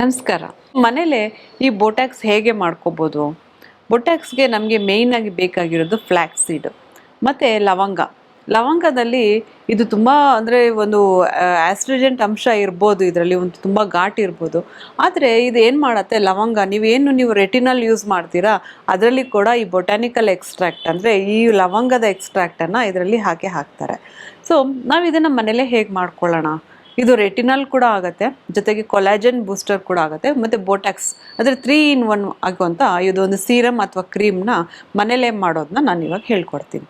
ನಮಸ್ಕಾರ. ಮನೇಲೆ ಈ ಬೊಟ್ಯಾಕ್ಸ್ ಹೇಗೆ ಮಾಡ್ಕೋಬೋದು? ಬೊಟ್ಯಾಕ್ಸ್ಗೆ ನಮಗೆ ಮೇಯ್ನಾಗಿ ಬೇಕಾಗಿರೋದು ಫ್ಲ್ಯಾಕ್ಸ್ ಸೀಡ್ ಮತ್ತು ಲವಂಗ. ಲವಂಗದಲ್ಲಿ ಇದು ತುಂಬ ಅಂದರೆ ಒಂದು ಆಸ್ಟ್ರಿಜೆಂಟ್ ಅಂಶ ಇರ್ಬೋದು, ಇದರಲ್ಲಿ ಒಂದು ತುಂಬ ಘಾಟ್ ಇರ್ಬೋದು. ಆದರೆ ಇದು ಏನು ಮಾಡುತ್ತೆ? ಲವಂಗ ನೀವೇನು ನೀವು ರೆಟಿನಲ್ ಯೂಸ್ ಮಾಡ್ತೀರಾ? ಅದರಲ್ಲಿ ಕೂಡ ಈ ಬೊಟಾನಿಕಲ್ ಎಕ್ಸ್ಟ್ರಾಕ್ಟ್ ಅಂದರೆ ಈ ಲವಂಗದ ಎಕ್ಸ್ಟ್ರಾಕ್ಟನ್ನು ಇದರಲ್ಲಿ ಹಾಕಿ ಹಾಕ್ತಾರೆ. ಸೊ ನಾವು ಇದನ್ನು ಮನೇಲೇ ಹೇಗೆ ಮಾಡ್ಕೊಳ್ಳೋಣ? ಇದು ರೆಟಿನಲ್ ಕೂಡ ಆಗುತ್ತೆ, ಜೊತೆಗೆ ಕೊಲಾಜನ್ ಬೂಸ್ಟರ್ ಕೂಡ ಆಗುತ್ತೆ, ಮತ್ತು ಬೋಟ್ಯಾಕ್ಸ್ ಅಂದರೆ ತ್ರೀ ಇನ್ ಒನ್ ಆಗುವಂಥ ಇದು ಒಂದು ಸೀರಮ್ ಅಥವಾ ಕ್ರೀಮ್ನ ಮನೇಲೇ ಮಾಡೋದನ್ನ ನಾನು ಇವಾಗ ಹೇಳ್ಕೊಡ್ತೀನಿ.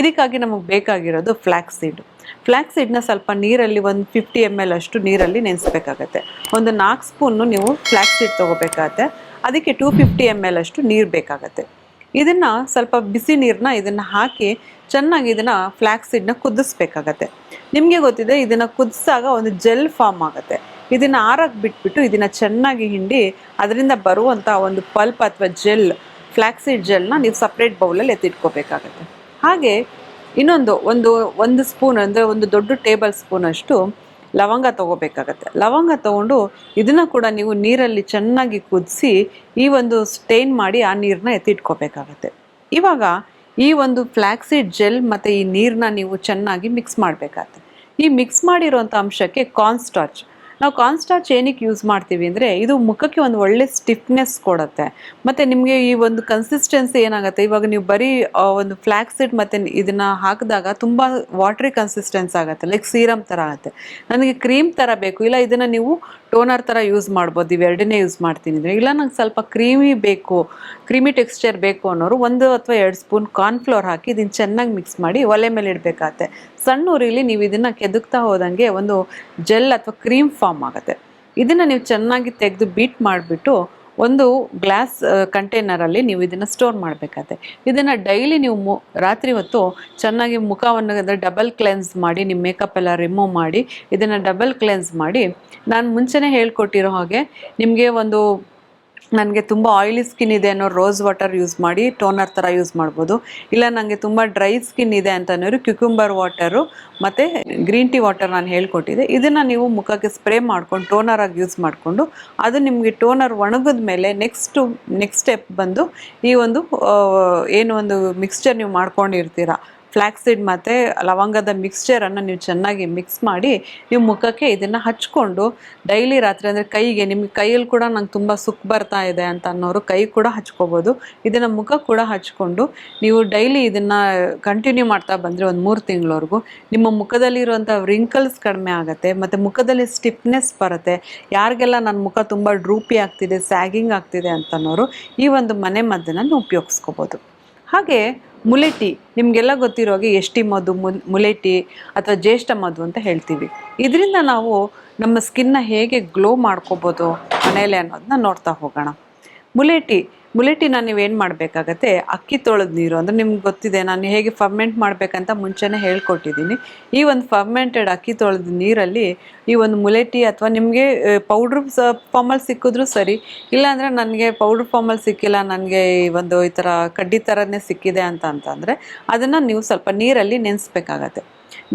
ಇದಕ್ಕಾಗಿ ನಮಗೆ ಬೇಕಾಗಿರೋದು ಫ್ಲ್ಯಾಕ್ಸ್ ಸೀಡ್ ಫ್ಲ್ಯಾಕ್ಸ್ ಸೀಡ್ನ ಸ್ವಲ್ಪ ನೀರಲ್ಲಿ ಒಂದು ಫಿಫ್ಟಿ ಎಂ ಎಲ್ ಅಷ್ಟು ನೀರಲ್ಲಿ ನೆನೆಸ್ಬೇಕಾಗತ್ತೆ. ಒಂದು ನಾಲ್ಕು ಸ್ಪೂನು ನೀವು ಫ್ಲ್ಯಾಕ್ಸ್ ಸೀಡ್ ತೊಗೋಬೇಕಾಗತ್ತೆ. ಅದಕ್ಕೆ ಟೂ ಫಿಫ್ಟಿ ಎಂ ಎಲ್ ಅಷ್ಟು ನೀರು ಬೇಕಾಗತ್ತೆ. ಇದನ್ನ ಸ್ವಲ್ಪ ಬಿಸಿ ನೀರನ್ನ ಇದನ್ನು ಹಾಕಿ ಚೆನ್ನಾಗಿ ಇದನ್ನು ಫ್ಲ್ಯಾಕ್ಸ್ ಸೀಡ್ನ ಕುದಿಸ್ಬೇಕಾಗತ್ತೆ. ನಿಮಗೆ ಗೊತ್ತಿದೆ ಇದನ್ನು ಕುದಿಸಾಗ ಒಂದು ಜೆಲ್ ಫಾರ್ಮ್ ಆಗುತ್ತೆ. ಇದನ್ನು ಆರಕ್ಕೆ ಬಿಟ್ಬಿಟ್ಟು ಇದನ್ನು ಚೆನ್ನಾಗಿ ಹಿಂಡಿ ಅದರಿಂದ ಬರುವಂಥ ಒಂದು ಪಲ್ಪ್ ಅಥವಾ ಜೆಲ್ ಫ್ಲ್ಯಾಕ್ಸೀಡ್ ಸೀಡ್ ಜೆಲ್ನ ನೀವು ಸಪ್ರೇಟ್ ಬೌಲಲ್ಲಿ ಎತ್ತಿಟ್ಕೋಬೇಕಾಗತ್ತೆ ಹಾಗೆ ಇನ್ನೊಂದು ಒಂದು ಒಂದು ಸ್ಪೂನ್ ಅಂದರೆ ಒಂದು ದೊಡ್ಡ ಟೇಬಲ್ ಸ್ಪೂನ್ ಅಷ್ಟು ಲವಂಗ ತಗೋಬೇಕಾಗತ್ತೆ. ಲವಂಗ ತಗೊಂಡು ಇದನ್ನು ಕೂಡ ನೀವು ನೀರಲ್ಲಿ ಚೆನ್ನಾಗಿ ಕುದಿಸಿ ಈ ಒಂದು ಸ್ಟೇನ್ ಮಾಡಿ ಆ ನೀರನ್ನ ಎತ್ತಿಟ್ಕೋಬೇಕಾಗತ್ತೆ. ಇವಾಗ ಈ ಒಂದು ಫ್ಲ್ಯಾಕ್ಸಿಡ್ ಜೆಲ್ ಮತ್ತು ಈ ನೀರನ್ನ ನೀವು ಚೆನ್ನಾಗಿ ಮಿಕ್ಸ್ ಮಾಡಬೇಕಾಗತ್ತೆ. ಈ ಮಿಕ್ಸ್ ಮಾಡಿರೋಂಥ ಅಂಶಕ್ಕೆ ಕಾರ್ನ್ಸ್ಟಾರ್ಚ್ ನಾವು ಕಾನ್ಸ್ಟಾರ್ಚ್ ಏನಕ್ಕೆ ಯೂಸ್ ಮಾಡ್ತೀವಿ ಅಂದರೆ ಇದು ಮುಖಕ್ಕೆ ಒಂದು ಒಳ್ಳೆ ಸ್ಟಿಫ್ನೆಸ್ ಕೊಡುತ್ತೆ. ಮತ್ತು ನಿಮಗೆ ಈ ಒಂದು ಕನ್ಸಿಸ್ಟೆನ್ಸಿ ಏನಾಗುತ್ತೆ? ಇವಾಗ ನೀವು ಬರೀ ಒಂದು ಫ್ಲ್ಯಾಕ್ಸಿಡ್ ಮತ್ತು ಇದನ್ನು ಹಾಕಿದಾಗ ತುಂಬ ವಾಟ್ರಿ ಕನ್ಸಿಸ್ಟೆನ್ಸ್ ಆಗುತ್ತೆ. ಲೈಕ್ ಸೀರಮ್ ಥರ ಆಗುತ್ತೆ. ನನಗೆ ಕ್ರೀಮ್ ಥರ ಬೇಕು. ಇಲ್ಲ ಇದನ್ನು ನೀವು ಟೋನರ್ ಥರ ಯೂಸ್ ಮಾಡ್ಬೋದು. ಇವೆರಡನ್ನೇ ಯೂಸ್ ಮಾಡ್ತೀನಿ ಅಂದರೆ. ಇಲ್ಲ ನಂಗೆ ಸ್ವಲ್ಪ ಕ್ರೀಮಿ ಬೇಕು ಕ್ರೀಮಿ ಟೆಕ್ಸ್ಚರ್ ಬೇಕು ಅನ್ನೋರು ಒಂದು ಅಥವಾ ಎರಡು ಸ್ಪೂನ್ ಕಾರ್ನ್ಫ್ಲೋರ್ ಹಾಕಿ ಇದನ್ನು ಚೆನ್ನಾಗಿ ಮಿಕ್ಸ್ ಮಾಡಿ ಒಲೆ ಮೇಲೆ ಇಡಬೇಕಾಗತ್ತೆ. ಸಣ್ಣ ಉರಿಲಿ ನೀವು ಇದನ್ನು ಕೆದಕ್ತಾ ಹೋದಂಗೆ ಒಂದು ಜೆಲ್ ಅಥವಾ ಕ್ರೀಮ್ ಫಾರ್ಮ್ ಆಗುತ್ತೆ. ಇದನ್ನು ನೀವು ಚೆನ್ನಾಗಿ ತೆಗೆದು ಬೀಟ್ ಮಾಡಿಬಿಟ್ಟು ಒಂದು ಗ್ಲಾಸ್ ಕಂಟೈನರಲ್ಲಿ ನೀವು ಇದನ್ನು ಸ್ಟೋರ್ ಮಾಡಬೇಕಾಗತ್ತೆ ಇದನ್ನು ಡೈಲಿ ನೀವು ಮು, ರಾತ್ರಿ ಹೊತ್ತು ಚೆನ್ನಾಗಿ ಮುಖವನ್ನು ಅಂದರೆ ಡಬಲ್ ಕ್ಲೆನ್ಸ್ ಮಾಡಿ, ನಿಮ್ಮ ಮೇಕಪ್ ಎಲ್ಲ ರಿಮೂವ್ ಮಾಡಿ, ಇದನ್ನು ಡಬಲ್ ಕ್ಲೆನ್ಸ್ ಮಾಡಿ, ನಾನು ಮುಂಚೆನೇ ಹೇಳ್ಕೊಟ್ಟಿರೋ ಹಾಗೆ ನಿಮಗೆ ಒಂದು ನನಗೆ ತುಂಬ ಆಯಿಲಿ ಸ್ಕಿನ್ ಇದೆ ಅನ್ನೋ ರೋಸ್ ವಾಟರ್ ಯೂಸ್ ಮಾಡಿ ಟೋನರ್ ಥರ ಯೂಸ್ ಮಾಡ್ಬೋದು. ಇಲ್ಲ ನನಗೆ ತುಂಬ ಡ್ರೈ ಸ್ಕಿನ್ ಇದೆ ಅಂತ ಅನ್ನೋರು ಕ್ಯುಕುಂಬರ್ ವಾಟರು ಮತ್ತು ಗ್ರೀನ್ ಟೀ ವಾಟರ್ ನಾನು ಹೇಳ್ಕೊಟ್ಟಿದ್ದೆ ಇದನ್ನು ನೀವು ಮುಖಕ್ಕೆ ಸ್ಪ್ರೇ ಮಾಡ್ಕೊಂಡು ಟೋನರ್ ಆಗಿ ಯೂಸ್ ಮಾಡಿಕೊಂಡು, ಅದು ನಿಮಗೆ ಟೋನರ್ ಒಣಗಿದ ಮೇಲೆ ನೆಕ್ಸ್ಟು ನೆಕ್ಸ್ಟ್ ಸ್ಟೆಪ್ ಬಂದು ಈ ಒಂದು ಏನು ಒಂದು ಮಿಕ್ಸ್ಚರ್ ನೀವು ಮಾಡ್ಕೊಂಡಿರ್ತೀರ ಫ್ಲ್ಯಾಕ್ಸಿಡ್ ಮತ್ತು ಲವಂಗದ ಮಿಕ್ಸ್ಚರನ್ನು ನೀವು ಚೆನ್ನಾಗಿ ಮಿಕ್ಸ್ ಮಾಡಿ ನೀವು ಮುಖಕ್ಕೆ ಇದನ್ನು ಹಚ್ಕೊಂಡು ಡೈಲಿ ರಾತ್ರಿ ಅಂದರೆ ಕೈಗೆ ನಿಮಗೆ ಕೈಯಲ್ಲಿ ಕೂಡ ನಂಗೆ ತುಂಬ ಸುಖ ಬರ್ತಾ ಇದೆ ಅಂತ ಅನ್ನೋರು ಕೈ ಕೂಡ ಹಚ್ಕೋಬೋದು. ಇದನ್ನು ಮುಖ ಕೂಡ ಹಚ್ಕೊಂಡು ನೀವು ಡೈಲಿ ಇದನ್ನು ಕಂಟಿನ್ಯೂ ಮಾಡ್ತಾ ಬಂದರೆ ಒಂದು ಮೂರು ತಿಂಗಳವರೆಗೂ ನಿಮ್ಮ ಮುಖದಲ್ಲಿರುವಂಥ ರಿಂಕಲ್ಸ್ ಕಡಿಮೆ ಆಗುತ್ತೆ, ಮತ್ತು ಮುಖದಲ್ಲಿ ಸ್ಟಿಫ್ನೆಸ್ ಬರುತ್ತೆ, ಯಾರಿಗೆಲ್ಲ ನನ್ನ ಮುಖ ತುಂಬ ಡ್ರೂಪಿ ಆಗ್ತಿದೆ ಸ್ಯಾಗಿಂಗ್ ಆಗ್ತಿದೆ ಅಂತನೋರು ಈ ಒಂದು ಮನೆ ಮದ್ದನ್ನು ಉಪಯೋಗಿಸ್ಕೋಬೋದು. ಹಾಗೆ ಮುಲೆಟಿ, ನಿಮಗೆಲ್ಲ ಗೊತ್ತಿರೋ ಹಾಗೆ ಎಷ್ಟಿ ಮಧು ಮುಲ್ ಮುಲೆಟಿ ಅಥವಾ ಜ್ಯೇಷ್ಠ ಮಧು ಅಂತ ಹೇಳ್ತೀವಿ. ಇದರಿಂದ ನಾವು ನಮ್ಮ ಸ್ಕಿನ್ನ ಹೇಗೆ ಗ್ಲೋ ಮಾಡ್ಕೋಬೋದು ಮನೇಲೆ ಅನ್ನೋದನ್ನ ನೋಡ್ತಾ ಹೋಗೋಣ. ಮುಲೆಟಿ ಮುಲೆಟಿನ ನೀವೇನು ಮಾಡಬೇಕಾಗತ್ತೆ? ಅಕ್ಕಿ ತೊಳೆದ ನೀರು. ಅಂದರೆ ನಿಮ್ಗೆ ಗೊತ್ತಿದೆ, ನಾನು ಹೇಗೆ ಫರ್ಮೆಂಟ್ ಮಾಡಬೇಕಂತ ಮುಂಚೆನೇ ಹೇಳ್ಕೊಟ್ಟಿದ್ದೀನಿ. ಈ ಒಂದು ಫರ್ಮೆಂಟೆಡ್ ಅಕ್ಕಿ ತೊಳೆದ ನೀರಲ್ಲಿ ಈ ಒಂದು ಮುಲೆಟಿ ಅಥವಾ ನಿಮಗೆ ಪೌಡ್ರ್ ಸ ಫಾರ್ಮಲ್ಲಿ ಸಿಕ್ಕಿದ್ರೂ ಸರಿ. ಇಲ್ಲಾಂದರೆ ನನಗೆ ಪೌಡ್ರ್ ಫಾರ್ಮಲ್ಲಿ ಸಿಕ್ಕಿಲ್ಲ, ನನಗೆ ಈ ಒಂದು ಈ ಥರ ಕಡ್ಡಿ ಥರನೇ ಸಿಕ್ಕಿದೆ ಅಂತ ಅಂತಂದರೆ, ಅದನ್ನು ನೀವು ಸ್ವಲ್ಪ ನೀರಲ್ಲಿ ನೆನೆಸ್ಬೇಕಾಗತ್ತೆ.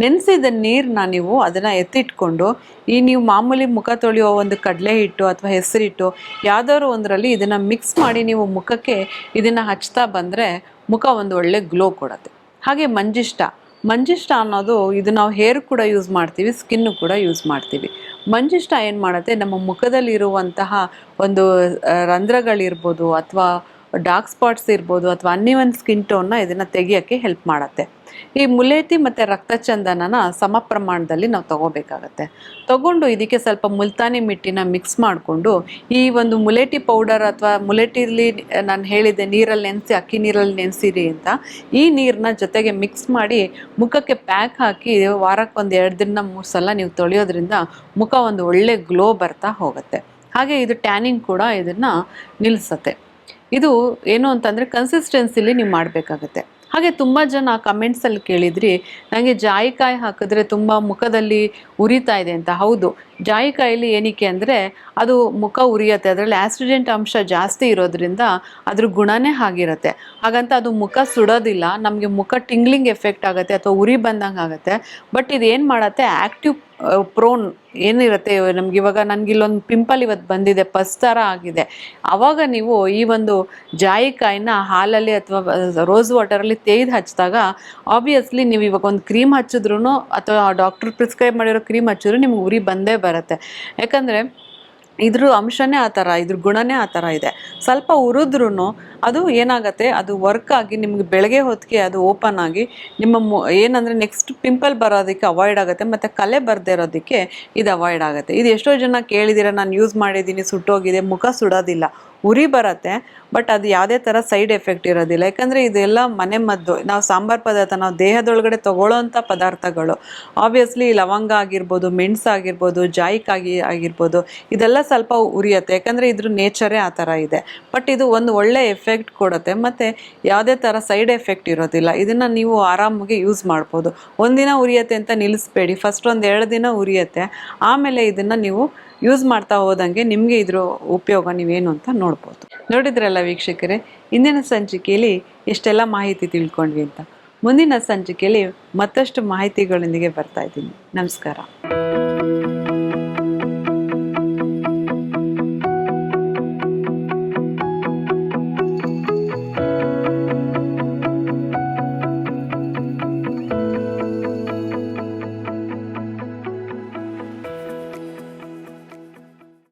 ನೆನೆಸಿದ ನೀರನ್ನ ನೀವು ಅದನ್ನು ಎತ್ತಿಟ್ಕೊಂಡು, ಈ ನೀವು ಮಾಮೂಲಿ ಮುಖ ತೊಳೆಯೋ ಒಂದು ಕಡಲೆ ಹಿಟ್ಟು ಅಥವಾ ಹೆಸರಿಟ್ಟು, ಯಾವ್ದಾದ್ರು ಒಂದರಲ್ಲಿ ಇದನ್ನು ಮಿಕ್ಸ್ ಮಾಡಿ ನೀವು ಮುಖಕ್ಕೆ ಇದನ್ನು ಹಚ್ತಾ ಬಂದರೆ ಮುಖ ಒಂದು ಒಳ್ಳೆ ಗ್ಲೋ ಕೊಡುತ್ತೆ. ಹಾಗೆ ಮಂಜಿಷ್ಟ. ಮಂಜಿಷ್ಟ ಅನ್ನೋದು ಇದು ನಾವು ಹೇರ್ ಕೂಡ ಯೂಸ್ ಮಾಡ್ತೀವಿ ಸ್ಕಿನ್ನು ಕೂಡ ಯೂಸ್ ಮಾಡ್ತೀವಿ. ಮಂಜಿಷ್ಟ ಏನು ಮಾಡುತ್ತೆ? ನಮ್ಮ ಮುಖದಲ್ಲಿರುವಂತಹ ಒಂದು ರಂಧ್ರಗಳಿರ್ಬೋದು ಅಥವಾ ಡಾರ್ಕ್ ಸ್ಪಾಟ್ಸ್ ಇರ್ಬೋದು ಅಥವಾ ಅನ್ನಿವನ್ ಸ್ಕಿನ್ ಟೋನ್ನ ಇದನ್ನು ತೆಗಿಯೋಕ್ಕೆ ಹೆಲ್ಪ್ ಮಾಡುತ್ತೆ. ಈ ಮುಲೇತಿ ಮತ್ತು ರಕ್ತಚಂದನನ ಸಮ ಪ್ರಮಾಣದಲ್ಲಿ ನಾವು ತಗೋಬೇಕಾಗತ್ತೆ. ತಗೊಂಡು ಇದಕ್ಕೆ ಸ್ವಲ್ಪ ಮುಲ್ತಾನಿ ಮಿಟ್ಟಿನ ಮಿಕ್ಸ್ ಮಾಡಿಕೊಂಡು ಈ ಒಂದು ಮುಲೇಟಿ ಪೌಡರ್ ಅಥವಾ ಮುಲೇಟಿಲಿ ನಾನು ಹೇಳಿದ್ದೆ ನೀರಲ್ಲಿ ನೆನೆಸಿ, ಅಕ್ಕಿ ನೀರಲ್ಲಿ ನೆನೆಸಿರಿ ಅಂತ ಈ ನೀರನ್ನ ಜೊತೆಗೆ ಮಿಕ್ಸ್ ಮಾಡಿ ಮುಖಕ್ಕೆ ಪ್ಯಾಕ್ ಹಾಕಿ ವಾರಕ್ಕೆ ಒಂದು ಎರಡು ದಿನ ಮೂರು ಸಲ ನೀವು ತೊಳೆಯೋದ್ರಿಂದ ಮುಖ ಒಂದು ಒಳ್ಳೆ ಗ್ಲೋ ಬರ್ತಾ ಹೋಗುತ್ತೆ. ಹಾಗೆ ಇದು ಟ್ಯಾನಿಂಗ್ ಕೂಡ ಇದನ್ನು ನಿಲ್ಲಿಸತ್ತೆ ಇದು ಏನು ಅಂತಂದರೆ ಕನ್ಸಿಸ್ಟೆನ್ಸಿಲಿ ನೀವು ಮಾಡಬೇಕಾಗತ್ತೆ. ಹಾಗೆ ತುಂಬ ಜನ ಕಮೆಂಟ್ಸಲ್ಲಿ ಕೇಳಿದ್ರಿ ನನಗೆ ಜಾಯಿಕಾಯಿ ಹಾಕಿದ್ರೆ ತುಂಬ ಮುಖದಲ್ಲಿ ಉರಿತಾ ಇದೆ ಅಂತ. ಹೌದು. ಜಾಯಿಕಾಯಲ್ಲಿ ಏನಕ್ಕೆ ಅಂದರೆ ಅದು ಮುಖ ಉರಿಯುತ್ತೆ, ಅದರಲ್ಲಿ ಆ್ಯಸಿಡೆಂಟ್ ಅಂಶ ಜಾಸ್ತಿ ಇರೋದ್ರಿಂದ ಅದ್ರ ಗುಣನೇ ಆಗಿರುತ್ತೆ ಹಾಗಂತ ಅದು ಮುಖ ಸುಡೋದಿಲ್ಲ, ನಮಗೆ ಮುಖ ಟಿಂಗ್ಲಿಂಗ್ ಎಫೆಕ್ಟ್ ಆಗುತ್ತೆ ಅಥವಾ ಉರಿ ಬಂದಂಗೆ ಆಗುತ್ತೆ. ಬಟ್ ಇದು ಏನು ಮಾಡುತ್ತೆ ಆ್ಯಕ್ಟಿವ್ ಪ್ರೋನ್ ಏನಿರುತ್ತೆ, ನಮ್ಗೆ ಇವಾಗ ನನಗೆ ಇಲ್ಲೊಂದು ಪಿಂಪಲ್ ಇವತ್ತು ಬಂದಿದೆ, ಪಸ್ ಥರ ಆಗಿದೆ. ಆವಾಗ ನೀವು ಈ ಒಂದು ಜಾಯಿಕಾಯಿನ ಹಾಲಲ್ಲಿ ಅಥವಾ ರೋಸ್ ವಾಟರಲ್ಲಿ ತೇಯ್ದು ಹಚ್ಚಿದಾಗ ಆಬ್ವಿಯಸ್ಲಿ ನೀವು ಇವಾಗ ಒಂದು ಕ್ರೀಮ್ ಹಚ್ಚಿದ್ರು ಅಥವಾ ಡಾಕ್ಟರ್ ಪ್ರಿಸ್ಕ್ರೈಬ್ ಮಾಡಿರೋ ಕ್ರೀಮ್ ಹಚ್ಚಿದ್ರು ನಿಮ್ಗೆ ಉರಿ ಬಂದೇ ಬರುತ್ತೆ. ಯಾಕಂದರೆ ಇದ್ರ ಅಂಶನೇ ಆ ಥರ, ಇದ್ರ ಗುಣನೇ ಆ ಥರ ಇದೆ. ಸ್ವಲ್ಪ ಉರಿದ್ರೂ ಅದು ಏನಾಗುತ್ತೆ, ಅದು ವರ್ಕ್ ಆಗಿ ನಿಮ್ಗೆ ಬೆಳಗ್ಗೆ ಹೊತ್ತಿಗೆ ಅದು ಓಪನ್ ಆಗಿ ನಿಮ್ಮ ಮು, ಏನಂದರೆ ನೆಕ್ಸ್ಟ್ ಪಿಂಪಲ್ ಬರೋದಕ್ಕೆ ಅವಾಯ್ಡ್ ಆಗುತ್ತೆ, ಮತ್ತು ಕಲೆ ಬರದೇ ಇರೋದಕ್ಕೆ ಇದು ಅವಾಯ್ಡ್ ಆಗುತ್ತೆ. ಇದು ಎಷ್ಟೋ ಜನ ಕೇಳಿದಿರ ನಾನು ಯೂಸ್ ಮಾಡಿದ್ದೀನಿ, ಸುಟ್ಟೋಗಿದೆ, ಮುಖ ಸುಡೋದಿಲ್ಲ. ಉರಿ ಬರುತ್ತೆ ಬಟ್ ಅದು ಯಾವುದೇ ಥರ ಸೈಡ್ ಎಫೆಕ್ಟ್ ಇರೋದಿಲ್ಲ. ಯಾಕಂದರೆ ಇದೆಲ್ಲ ಮನೆ ಮದ್ದು. ನಾವು ಸಾಂಬಾರು ಪದಾರ್ಥ, ನಾವು ದೇಹದೊಳಗಡೆ ತಗೊಳ್ಳೋವಂಥ ಪದಾರ್ಥಗಳು. ಆಬ್ವಿಯಸ್ಲಿ ಲವಂಗ ಆಗಿರ್ಬೋದು, ಮೆಣಸು ಆಗಿರ್ಬೋದು ಜಾಯಿಕಾಗಿ ಆಗಿರ್ಬೋದು, ಇದೆಲ್ಲ ಸ್ವಲ್ಪ ಉರಿಯುತ್ತೆ. ಯಾಕಂದರೆ ಇದ್ರ ನೇಚರೇ ಆ ಥರ ಇದೆ. ಬಟ್ ಇದು ಒಂದು ಒಳ್ಳೆ ಎಫೆಕ್ಟ್ ಕೊಡುತ್ತೆ. ಮತ್ತು ಯಾವುದೇ ಥರ ಸೈಡ್ ಎಫೆಕ್ಟ್ ಇರೋದಿಲ್ಲ. ಇದನ್ನು ನೀವು ಆರಾಮಾಗಿ ಯೂಸ್ ಮಾಡ್ಬೋದು. ಒಂದಿನ ಉರಿಯತ್ತೆ ಅಂತ ನಿಲ್ಲಿಸ್ಬೇಡಿ ಫಸ್ಟ್ ಒಂದು ಎರಡು ದಿನ ಉರಿಯತ್ತೆ. ಆಮೇಲೆ ಇದನ್ನು ನೀವು ಯೂಸ್ ಮಾಡ್ತಾ ಹೋದಂಗೆ ನಿಮಗೆ ಇದ್ರ ಉಪಯೋಗ ನೀವೇನು ಅಂತ ನೋಡ್ಬೋದು. ನೋಡಿದ್ರಲ್ಲ ವೀಕ್ಷಕರೇ, ಇಂದಿನ ಸಂಚಿಕೆಯಲ್ಲಿ ಇಷ್ಟೆಲ್ಲ ಮಾಹಿತಿ ತಿಳ್ಕೊಂಡ್ವಿ ಅಂತ. ಮುಂದಿನ ಸಂಚಿಕೆಯಲ್ಲಿ ಮತ್ತಷ್ಟು ಮಾಹಿತಿಗಳೊಂದಿಗೆ ಬರ್ತಾ ಇದ್ದೀನಿ. ನಮಸ್ಕಾರ.